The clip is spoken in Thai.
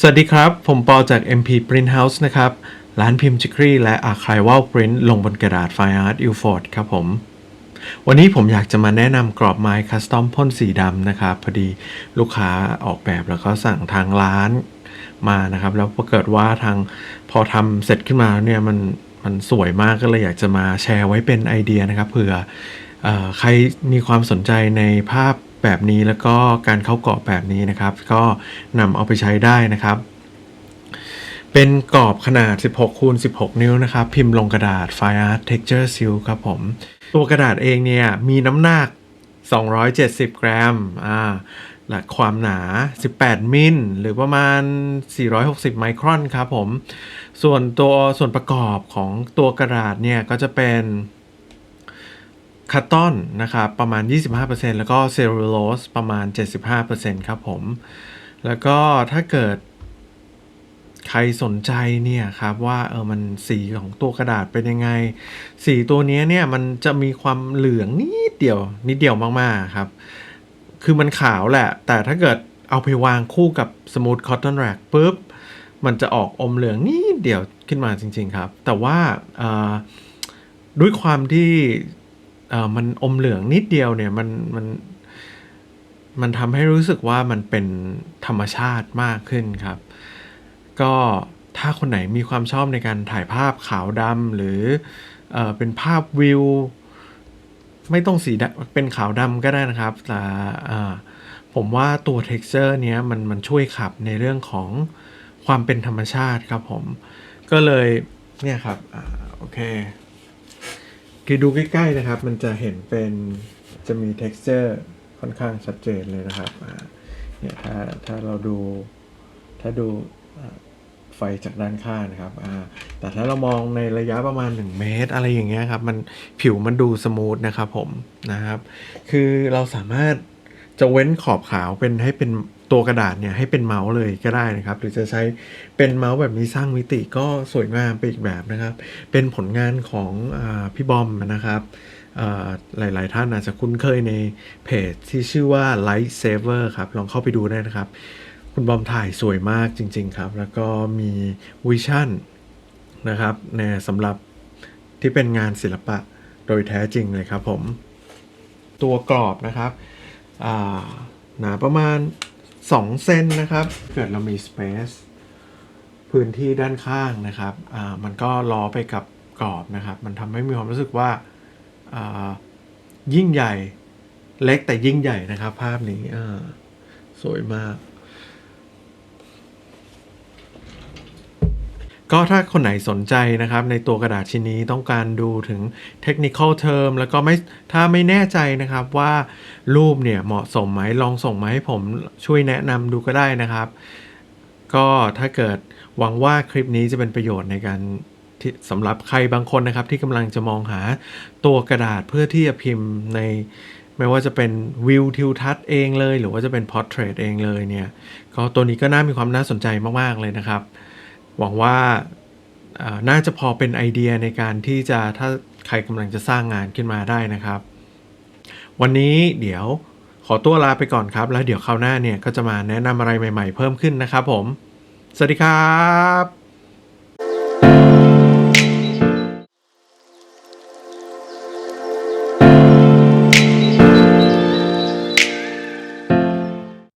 สวัสดีครับ ผมปอจาก MP Print House นะครับ ร้านพิมพ์จิกรีและ Archival Print ลงบนกระดาษ Fine Art u f o r d ครับผม วันนี้ผมอยากจะมาแนะนำกรอบไม้คัสตอมพ่นสีดำนะครับ พอดีลูกค้าออกแบบแล้วก็สั่งทางร้านมานะครับ แล้วปรากฏว่าทางพอทำเสร็จขึ้นมาเนี่ยมันมันสวยมากก็เลยอยากจะมาแชร์ไว้เป็นไอเดียนะครับเผื่อออใครมีความสนใจในภาพ แบบนี้แล้วก็การเข้ากรอบแบบนี้นะครับ ก็นำเอาไปใช้ได้นะครับ เป็นกรอบขนาด 16คูณ16 นิ้วนะครับ พิมพ์ลงกระดาษ Fine Art Texture Seal ครับผม ตัวกระดาษเองเนี่ย มีน้ำหนัก 270 กรัมอ่าและความหนา 18 มิล หรือประมาณ 460 ไมครอนครับผม ส่วนตัวส่วนประกอบของตัวกระดาษเนี่ย ก็จะเป็น คัตตอนนะครับประมาณ 25%แล้วก็เซลลูโลสประมาณ 75%ครับผม แล้วก็ถ้าเกิดใครสนใจเนี่ยครับว่าเออมันสีของตัวกระดาษเป็นยังไง สีตัวเนี้ยเนี่ยมันจะมีความเหลืองนิดเดียวนิดเดียวมากๆครับ คือมันขาวแหละ แต่ถ้าเกิดเอาไปวางคู่กับสมูทคอตตอนแรกปุ๊บ มันจะออกอมเหลืองนิดเดียวขึ้นมาจริง ๆ ครับ แต่ว่าด้วยความที่ เออมันอมเหลืองนิดเดียวเนี่ยมันมันมันทำให้รู้สึกว่ามันเป็นธรรมชาติมากขึ้นครับ ก็ถ้าคนไหนมีความชอบในการถ่ายภาพขาวดำหรือเออเป็นภาพวิว ไม่ต้องสีเป็นขาวดำก็ได้นะครับแต่ผมว่าตัว texture เนี้ยมันมันช่วยขับในเรื่องของความเป็นธรรมชาติครับผม ก็เลยเนี่ยครับอโอเค คือดูใกล้ๆนะครับ มันจะเห็นเป็นจะมี texture ค่อนข้างชัดเจนเลยนะครับเนี่ยถ้าถ้าเราดูถ้าดูไฟจากด้านข้างนะครับแต่ถ้าเรามองในระยะประมาณ 1 เมตร อะไรอย่างเงี้ยครับ มันผิวมันดูสมูทนะครับผมนะครับ คือเราสามารถจะเว้นขอบขาวเป็นให้เป็น ตัวกระดาษเนี่ยให้เป็นเมาส์เลยก็ได้นะครับ หรือจะใช้เป็นเมาส์แบบนี้สร้างมิติก็สวยงามไปอีกแบบนะครับ เป็นผลงานของอพี่บอมนะครับอ่าหลาย ๆ ท่านอาจจะคุ้นเคยในเพจที่ชื่อว่า Light Saver ครับ ลองเข้าไปดูได้นะครับ คุณบอมถ่ายสวยมากจริง ๆ ครับ แล้วก็มีวิชั่นนะครับในสำหรับที่เป็นงานศิลปะโดยแท้จริงเลยครับผม ตัวกรอบนะครับหนาประมาณ 2 เซนนะครับ เกิดเรามี Space พื้นที่ด้านข้างนะครับอ่ามันก็ล้อไปกับกรอบนะครับ มันทำให้มีความรู้สึกว่าอ่ายิ่งใหญ่เล็กแต่ยิ่งใหญ่นะครับ ภาพนี้อ่าสวยมาก ก็ถ้าคนไหนสนใจนะครับ ในตัวกระดาษชิ้นนี้ต้องการดูถึงเทคนิค l term แล้วก็ไม่ถ้าไม่แน่ใจนะครับว่ารูปเนี่ยเหมาะสมไหมลองส่งมาให้ผมช่วยแนะนำดูก็ได้นะครับ ก็ถ้าเกิดหวังว่าคลิปนี้จะเป็นประโยชน์ในการสำหรับใครบางคนนะครับ ที่กำลังจะมองหาตัวกระดาษเพื่อที่จะพิมพ์ในไม่ว่าจะเป็นวิวทิวทัศน์เองเลย หรือว่าจะเป็นพอร์เทรตเองเลยเนี่ย ก็ตัวนี้ก็น่ามีความน่าสนใจมาก ๆ เลยนะครับ หวังว่าน่าจะพอเป็นไอเดียในการที่จะถ้าใครกำลังจะสร้างงานขึ้นมาได้นะครับ วันนี้เดี๋ยวขอตัวลาไปก่อนครับ แล้วเดี๋ยวคราวหน้าเนี่ยก็จะมาแนะนำอะไรใหม่ ๆ เพิ่มขึ้นนะครับผม สวัสดีครับ